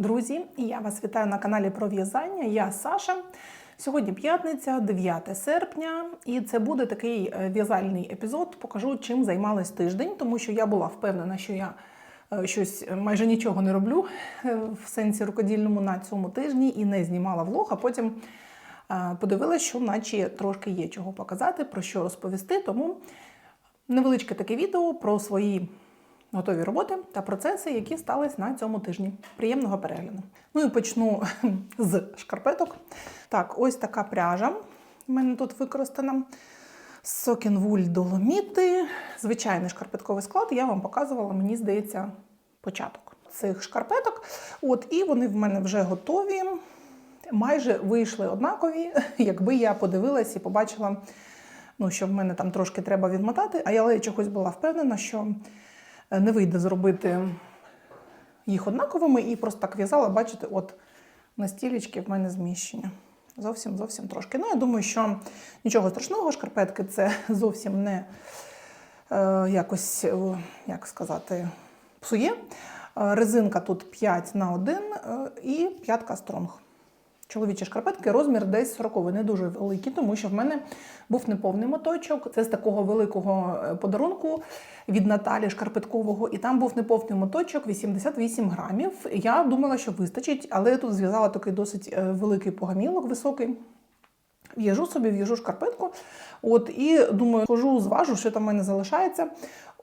Друзі, я вас вітаю на каналі про в'язання. Я Саша. Сьогодні п'ятниця, 9 серпня, і це буде такий е, в'язальний епізод. Покажу, чим займалась тиждень, тому що я була впевнена, що я е, щось е, майже нічого не роблю в сенсі рукодільному на цьому тижні і не знімала влог, а потім подивилася, що наче трошки є чого показати, про що розповісти. Тому невеличке таке відео про свої готові роботи та процеси, які стались на цьому тижні. Приємного перегляду. Ну і почну з шкарпеток. Так, ось така пряжа в мене тут використана. Сокінвуль доломіти. Звичайний шкарпетковий склад. Я вам показувала, мені здається, початок цих шкарпеток. От, і вони в мене вже готові. Майже вийшли однакові, якби я подивилась і побачила, ну, що в мене там трошки треба відмотати, а я чогось була впевнена, що не вийде зробити їх однаковими і просто так в'язала, бачите, от на стілечки в мене зміщення. Зовсім зовсім трошки. Ну, я думаю, що нічого страшного, шкарпетки це зовсім не е, якось, е, як сказати, псує. Е, Резинка тут 5 на 1 е, і п'ятка стронг. Чоловічі шкарпетки, розмір десь 40, не дуже великий, тому що в мене був неповний моточок. Це з такого великого е, подарунку від Наталі Шкарпеткового, і там був неповний моточок 88 грамів. Я думала, що вистачить, але я тут зв'язала такий досить е, великий погамілок, високий. В'яжу собі, в'яжу шкарпетку. От, і думаю, хожу, зважу, що там в мене залишається.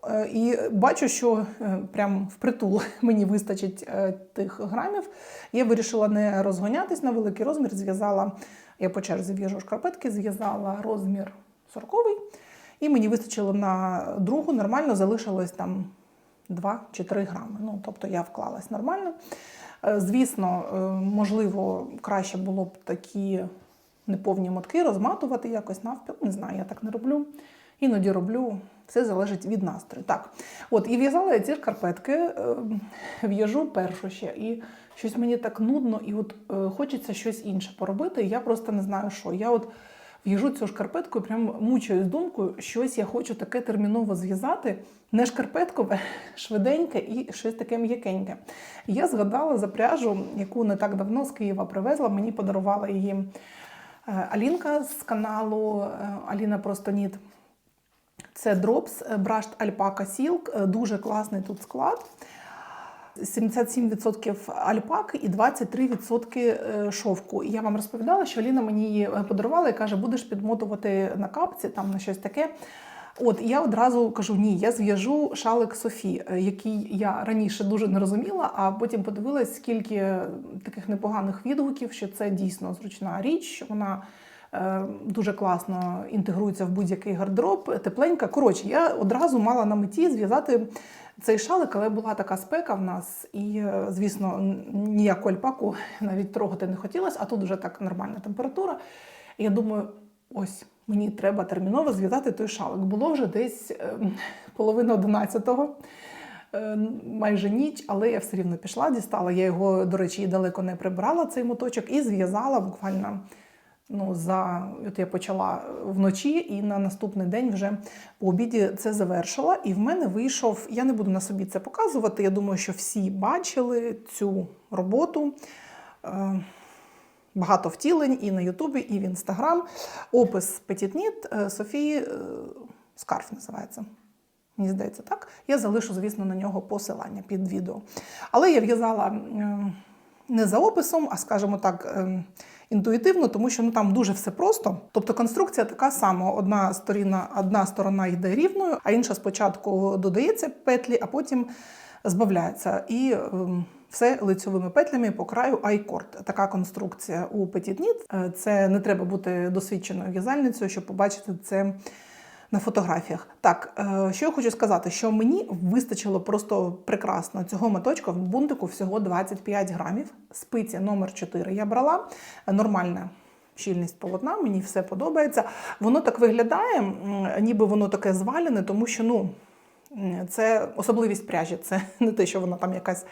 Е, І бачу, що е, прям впритул мені вистачить е, тих грамів. Я вирішила не розгонятись на великий розмір. Зв'язала, я по черзі в'яжу шкарпетки, зв'язала розмір 40 і мені вистачило на другу, нормально залишилось там 2 чи 3 грами. Ну, тобто я вклалась нормально. Звісно, можливо, краще було б такі неповні мотки розматувати якось навпіл. Не знаю, я так не роблю. Іноді роблю, все залежить від настрою. Так, от і в'язала я ці шкарпетки, е, в'яжу першу ще, і щось мені так нудно, і от е, хочеться щось інше поробити. Я просто не знаю, що. Я от в'яжу цю шкарпетку і прям мучаюсь думкою, щось я хочу таке терміново зв'язати. Не шкарпеткове, швиденьке і щось таке м'якеньке. Я згадала за пряжу, яку не так давно з Києва привезла. Мені подарувала її е, Алінка з каналу Аліна Простоніт. Це Drops Brushed Alpaca Silk. Дуже класний тут склад. 77% альпаки і 23% е, шовку. І я вам розповідала, що Аліна мені її е, подарувала і каже, будеш підмотувати на капці, там на щось таке. От я одразу кажу: ні, я зв'яжу шалик Софі, е, який я раніше дуже не розуміла, а потім подивилась, скільки таких непоганих відгуків, що це дійсно зручна річ, що вона дуже класно інтегрується в будь-який гардероб, тепленька. Коротше, я одразу мала на меті зв'язати цей шалик, але була така спека в нас, і, е, звісно, ніяку альпаку навіть трогати не хотілося, а тут вже так нормальна температура. Я думаю, ось мені треба терміново зв'язати той шалик. Було вже десь е, половина одинадцятого. е, Майже ніч, але я все рівно пішла, дістала. Я його, до речі, далеко не прибрала цей моточок і зв'язала буквально ну, за от я почала вночі, і на наступний день вже по обіді це завершила. І в мене вийшов. Я не буду на собі це показувати. Я думаю, що всі бачили цю роботу. Е, Багато втілень і на Ютубі, і в Інстаграм. Опис е, Софії е, Скарф називається. Мені здається, так. Я залишу, звісно, на нього посилання під відео. Але я в'язала не за описом, а скажімо так, е, інтуїтивно, тому що ну, там дуже все просто. Тобто конструкція така сама: одна сторона, одна сторона йде рівною, а інша спочатку додається петлі, а потім збавляється. І е, все лицьовими петлями по краю айкорд. Така конструкція у. Е, Це не треба бути досвідченою в'язальницею, щоб побачити це на фотографіях. Так, е, що я хочу сказати, що мені вистачило просто прекрасно цього моточка в бунтику всього 25 грамів. Спиці номер 4 я брала. Нормальна щільність полотна, мені все подобається. Воно так виглядає, ніби воно таке звалене, тому що ну. Це особливість пряжі, це не те, що вона там якась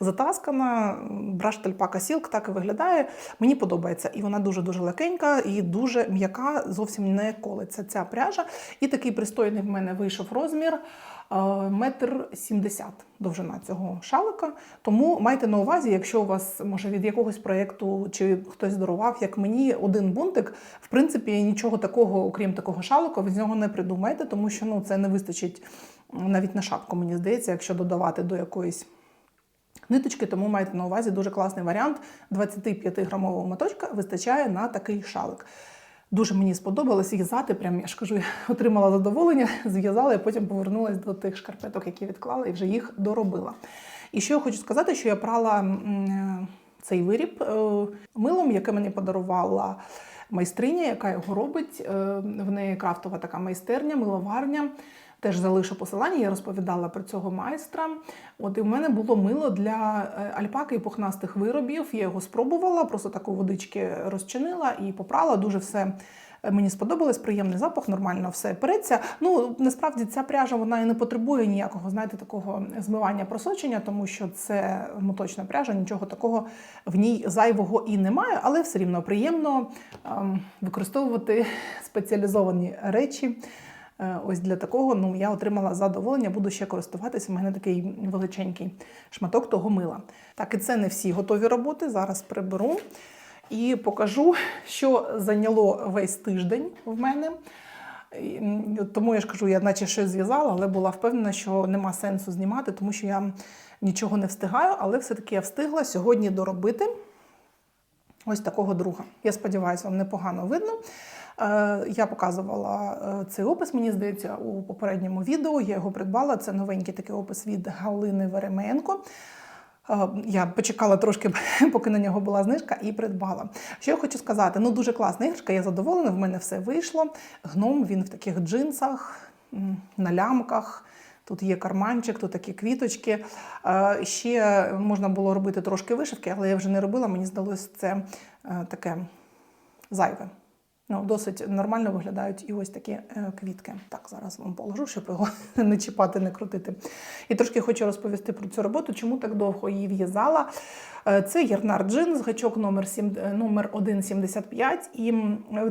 затаскана. Браш Тальпака Сілк так і виглядає. Мені подобається. І вона дуже-дуже легенька і дуже м'яка, зовсім не колиться ця пряжа. І такий пристойний в мене вийшов розмір. е, метр сімдесят довжина цього шалика. Тому майте на увазі, якщо у вас може від якогось проєкту чи хтось дарував, як мені, один бунтик, в принципі, нічого такого, окрім такого шалика, ви з нього не придумаєте, тому що ну, це не вистачить навіть на шапку, мені здається, якщо додавати до якоїсь ниточки, тому майте на увазі дуже класний варіант. 25-грамового моточка вистачає на такий шалик. Дуже мені сподобалось в'язати. Прям я ж кажу, я отримала задоволення, зв'язала і потім повернулася до тих шкарпеток, які відклала, і вже їх доробила. І що я хочу сказати, що я прала цей виріб е, милом, яке мені подарувала майстриня, яка його робить. Е, В неї крафтова така майстерня, миловарня. Теж залишу посилання, я розповідала про цього майстра. От і в мене було мило для е, альпаки і пухнастих виробів. Я його спробувала, просто таку водички розчинила і попрала. Дуже все е, мені сподобалось, приємний запах, нормально все переться. Ну насправді ця пряжа вона і не потребує ніякого, знаєте, такого змивання просочення, тому що це моточна пряжа, нічого такого в ній зайвого і немає, але все рівно приємно ем, використовувати спеціалізовані речі. Е, Ось для такого ну, я отримала задоволення, буду ще користуватися. У мене такий величенький шматок того мила. Так, і це не всі готові роботи. Зараз приберу і покажу, що зайняло весь тиждень в мене. Тому я ж кажу, я наче щось зв'язала, але була впевнена, що нема сенсу знімати, тому що я нічого не встигаю, але все-таки я встигла сьогодні доробити ось такого друга. Я сподіваюся, вам непогано видно. Е, Я показувала е, цей опис, мені здається, у попередньому відео. Я його придбала. Це новенький такий опис від Галини Веременко. Е, Я почекала трошки, поки на нього була знижка, і придбала. Що я хочу сказати? Ну, дуже класна іграшка, я задоволена, в мене все вийшло. Гном він в таких джинсах, на лямках. Тут є карманчик, тут такі квіточки. Ще можна було робити трошки вишивки, але я вже не робила. Мені здалося це таке зайве. Ну, досить нормально виглядають і ось такі е, квітки. Так, зараз вам положу, щоб його не чіпати, не крутити. І трошки хочу розповісти про цю роботу, чому так довго її в'язала. Е, Це Єрнар Джинс, гачок номер, 7, е, номер 175. І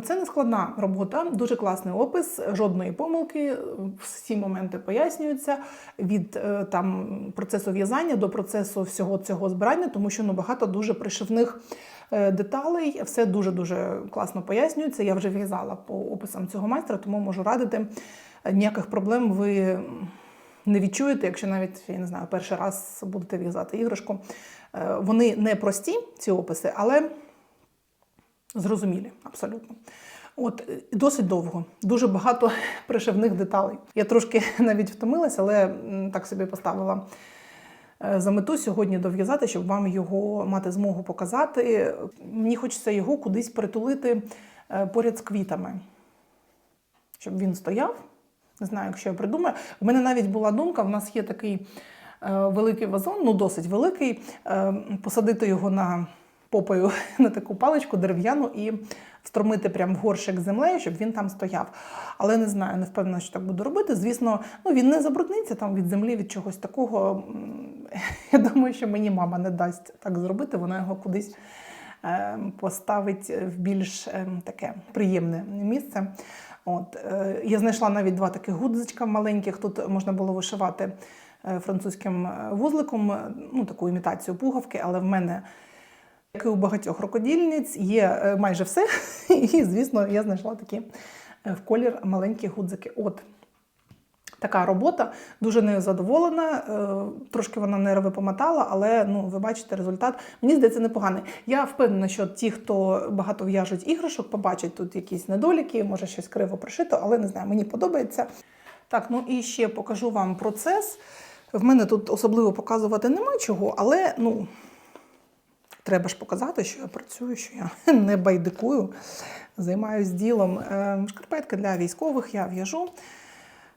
це не складна робота, дуже класний опис, жодної помилки, всі моменти пояснюються від там, процесу в'язання до процесу всього цього збирання, тому що ну, багато дуже пришивних деталей. Все дуже-дуже класно пояснюється. Я вже в'язала по описам цього майстра, тому можу радити. Е, Ніяких проблем ви не відчуєте, якщо навіть я не знаю, перший раз будете в'язати іграшку. Е, Вони не прості, ці описи, але зрозумілі абсолютно. От е, досить довго, дуже багато пришивних деталей. Я трошки навіть втомилася, але так собі поставила е, за мету сьогодні дов'язати, щоб вам його мати змогу показати. Мені хочеться його кудись притулити е, поряд з квітами, щоб він стояв. Не знаю, якщо я придумаю. У мене навіть була думка, в нас є такий е, великий вазон, ну досить великий, е, посадити його на попою на таку паличку дерев'яну і встромити прямо в горщик з землею, щоб він там стояв. Але не знаю, не впевнена, що так буду робити. Звісно, ну він не забрудниться там від землі, від чогось такого. Я думаю, що мені мама не дасть так зробити, вона його кудись е, поставить в більш е, таке приємне місце. От, е, я знайшла навіть два таких гудзичка маленьких. Тут можна було вишивати е, французьким е, вузликом, ну таку імітацію пугавки, але в мене. Як і у багатьох рукодільниць, є е, майже все. І, звісно, я знайшла такі е, в колір маленькі гудзики. От така робота, дуже нею задоволена. е, Трошки вона нерви помотала, але ну, ви бачите результат. Мені здається, непоганий. Я впевнена, що ті, хто багато в'яжуть іграшок, побачать тут якісь недоліки, може щось криво пришито, але не знаю, мені подобається. Так, ну і ще покажу вам процес. В мене тут особливо показувати нема чого, але ну, Треба ж показати, що я працюю, що я не байдикую, займаюся ділом. Е, Шкарпетки для військових я в'яжу.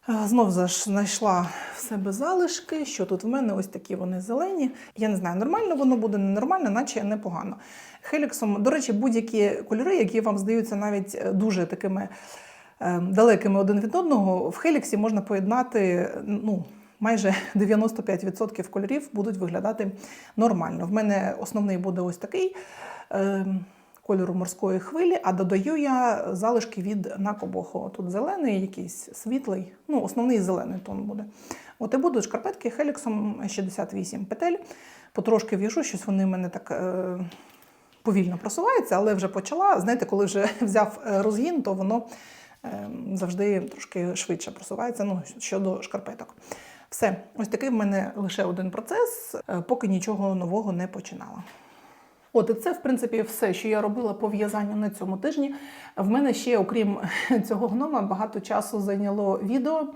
Е, Знов знайшла в себе залишки, що тут в мене ось такі вони зелені. Я не знаю, нормально воно буде, ненормально, наче непогано. Хеліксом, до речі, будь-які кольори, які вам здаються навіть е, дуже такими е, далекими один від одного, в Хеліксі можна поєднати ну, майже 95% кольорів будуть виглядати нормально. В мене основний буде ось такий е, кольору морської хвилі, а додаю я залишки від накобоху. Тут зелений, якийсь світлий, ну, основний зелений тон буде. От і будуть шкарпетки Хеліксом 68 петель. Потрошки в'яжу, щось вони в мене так е, повільно просуваються, але вже почала. Знаєте, коли вже взяв е, розгін, то воно е, завжди трошки швидше просувається ну, щодо шкарпеток. Все, ось такий в мене лише один процес, е, поки нічого нового не починала. От і це, в принципі, все, що я робила по в'язанню на цьому тижні. В мене ще, окрім цього гнома, багато часу зайняло відео,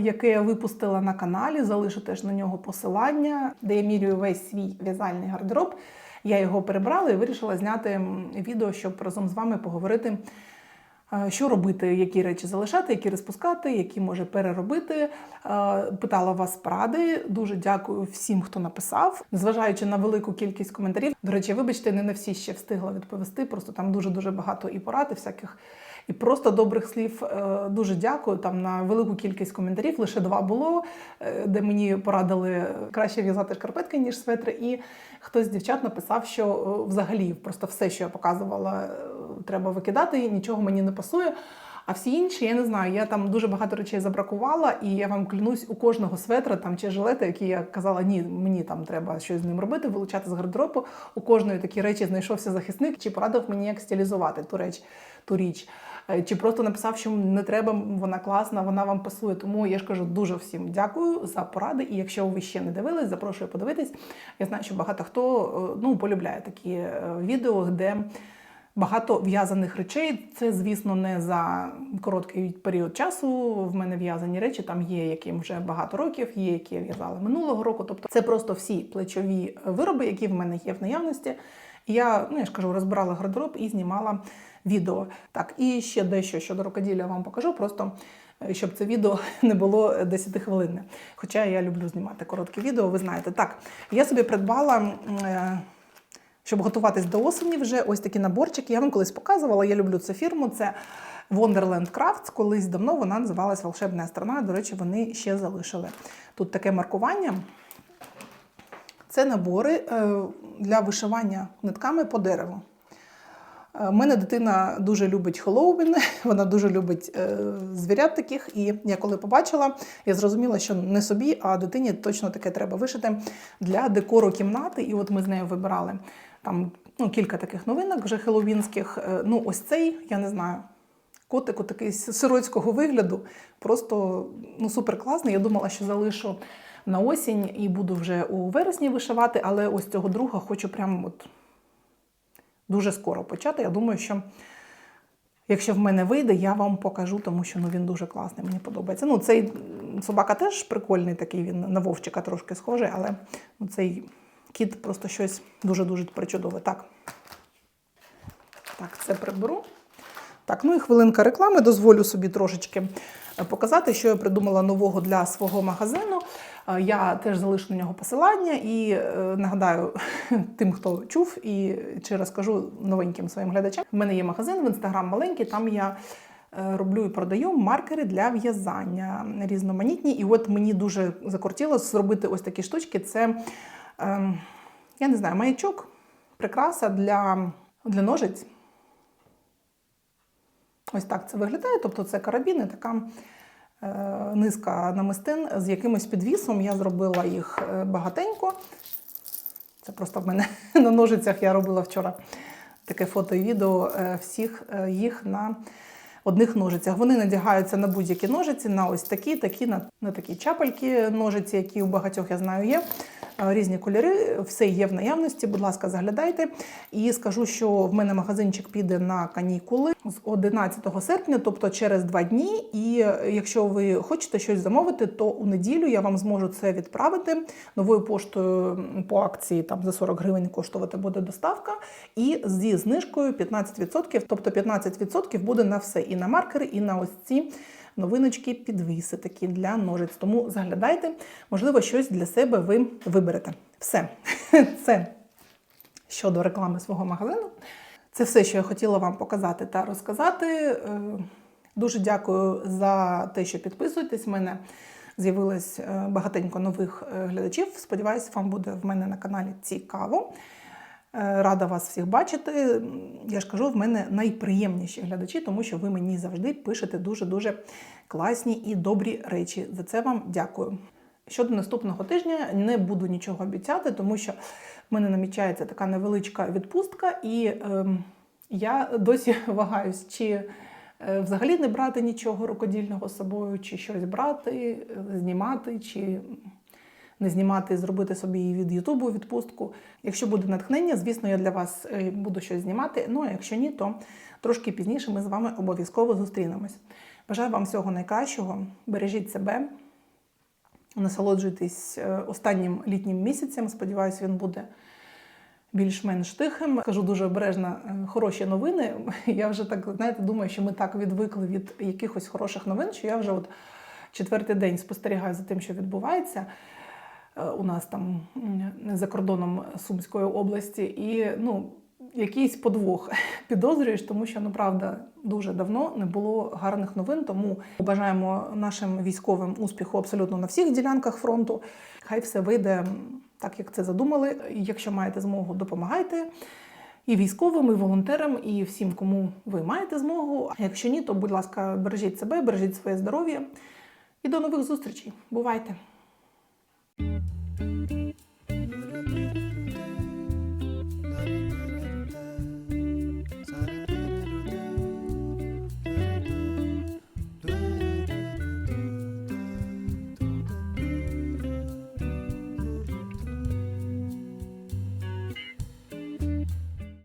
яке я випустила на каналі. Залишу теж на нього посилання, де я мірюю весь свій в'язальний гардероб. Я його перебрала і вирішила зняти відео, щоб разом з вами поговорити. Е, Що робити, які речі залишати, які розпускати, які може переробити. Е, Питала вас поради. Дуже дякую всім, хто написав. Незважаючи на велику кількість коментарів. До речі, вибачте, не на всі ще встигла відповісти. Просто там дуже дуже багато і порад, і всяких і просто добрих слів. Е, Дуже дякую. Там на велику кількість коментарів лише два було, де мені порадили краще в'язати шкарпетки, ніж светри. І хтось з дівчат написав, що взагалі просто все, що я показувала, треба викидати, нічого мені не пасує. А всі інші, я не знаю, я там дуже багато речей забракувала, і я вам клянусь, у кожного светра там чи жилета, які я казала, ні, мені там треба щось з ним робити, вилучати з гардеробу. У кожної такі речі знайшовся захисник, чи порадив мені, як стилізувати ту реч, ту річ. Е, Чи просто написав, що не треба, вона класна, вона вам пасує. Тому я ж кажу дуже всім дякую за поради. І якщо ви ще не дивились, запрошую подивитись. Я знаю, що багато хто е, ну, полюбляє такі е, відео, де багато в'язаних речей. Це, звісно, не за короткий період часу. В мене в'язані речі, там є, яким вже багато років, є, які я в'язала минулого року. Тобто це просто всі плечові вироби, які в мене є в наявності. Я, ну я ж кажу, розбирала гардероб і знімала відео. Так, і ще дещо щодо рукоділля вам покажу, просто е, щоб це відео не було 10 хвилинне. Хоча я люблю знімати короткі відео, ви знаєте. Так, я собі придбала. е, щоб готуватись до осені, вже ось такі наборчики. Я вам колись показувала. Я люблю цю фірму. Це Wonderland Crafts. Колись давно вона називалась Волшебна страна. До речі, вони ще залишили. Тут таке маркування. Це набори е, для вишивання нитками по дереву. У мене дитина дуже любить Хеллоуін, вона дуже любить е, звірят таких. І я коли побачила, я зрозуміла, що не собі, а дитині точно таке треба вишити для декору кімнати. І от ми з нею вибирали там ну, кілька таких новинок вже хеллоуінських. Е, Ну, ось цей, я не знаю. Котику такий сиротського вигляду, просто ну, супер класний. Я думала, що залишу на осінь і буду вже у вересні вишивати, але ось цього друга хочу прямо от дуже скоро почати. Я думаю, що якщо в мене вийде, я вам покажу, тому що ну, він дуже класний, мені подобається. Ну, цей собака теж прикольний, такий він на вовчика трошки схожий, але ну, цей кіт просто щось дуже-дуже причудове. Так. Так, це приберу. Так, ну і хвилинка реклами. Дозволю собі трошечки е, показати, що я придумала нового для свого магазину. Е, Я теж залишу на нього посилання і е, нагадаю тим, хто чув, і чи розкажу новеньким своїм глядачам. У мене є магазин в інстаграм маленький, там я роблю і продаю маркери для в'язання різноманітні. І от мені дуже закортіло зробити ось такі штучки. Це, я не знаю, маячок, прикраса для, для ножиць. Ось так це виглядає. Тобто це карабіни, така е, низка намистин з якимось підвісом. Я зробила їх е, багатенько. Це просто в мене на ножицях я робила вчора таке фото і відео е, всіх е, їх на одних ножицях. Вони надягаються на будь-які ножиці, на ось такі, такі, на, на такі чапельки ножиці, які у багатьох я знаю є. Е, Різні кольори, все є в наявності. Будь ласка, заглядайте. І скажу, що в мене магазинчик піде на канікули з 11 серпня, тобто через два дні. І е, якщо ви хочете щось замовити, то у неділю я вам зможу це відправити новою поштою по акції. Там за 40 гривень коштувати буде доставка. І зі знижкою 15%, тобто 15% буде на все. І на маркери, і на ось ці новиночки підвіси такі для ножиць. Тому заглядайте, можливо, щось для себе ви виберете. Все, це щодо реклами свого магазину. Це все, що я хотіла вам показати та розказати. Е, Дуже дякую за те, що підписуєтесь. У мене з'явилось е, багатенько нових е, глядачів. Сподіваюсь, вам буде в мене на каналі цікаво. Е, Рада вас всіх бачити. Я ж кажу, в мене найприємніші глядачі, тому що ви мені завжди пишете дуже-дуже класні і добрі речі. За це вам дякую. Щодо наступного тижня не буду нічого обіцяти, тому що в мене намічається така невеличка відпустка, і ем, я досі вагаюсь, чи е, взагалі не брати нічого рукодільного з собою, чи щось брати, е, знімати, чи не знімати, зробити собі від Ютубу відпустку. Якщо буде натхнення, звісно, я для вас е, буду щось знімати. Ну а якщо ні, то трошки пізніше ми з вами обов'язково зустрінемось. Бажаю вам всього найкращого, бережіть себе, насолоджуйтесь е, останнім літнім місяцем. Сподіваюсь, він буде більш-менш тихим. Кажу дуже обережно е, хороші новини. Я вже так знаєте, думаю, що ми так відвикли від якихось хороших новин, що я вже от четвертий день спостерігаю за тим, що відбувається. Е, У нас там за кордоном Сумської області, і ну якийсь подвох підозрюєш, тому що ну правда дуже давно не було гарних новин. Тому бажаємо нашим військовим успіху абсолютно на всіх ділянках фронту. Хай все вийде так, як це задумали. Якщо маєте змогу, допомагайте. І військовим, і волонтерам, і всім, кому ви маєте змогу. А якщо ні, то будь ласка, бережіть себе, бережіть своє здоров'я. І до нових зустрічей. Бувайте! Thank you.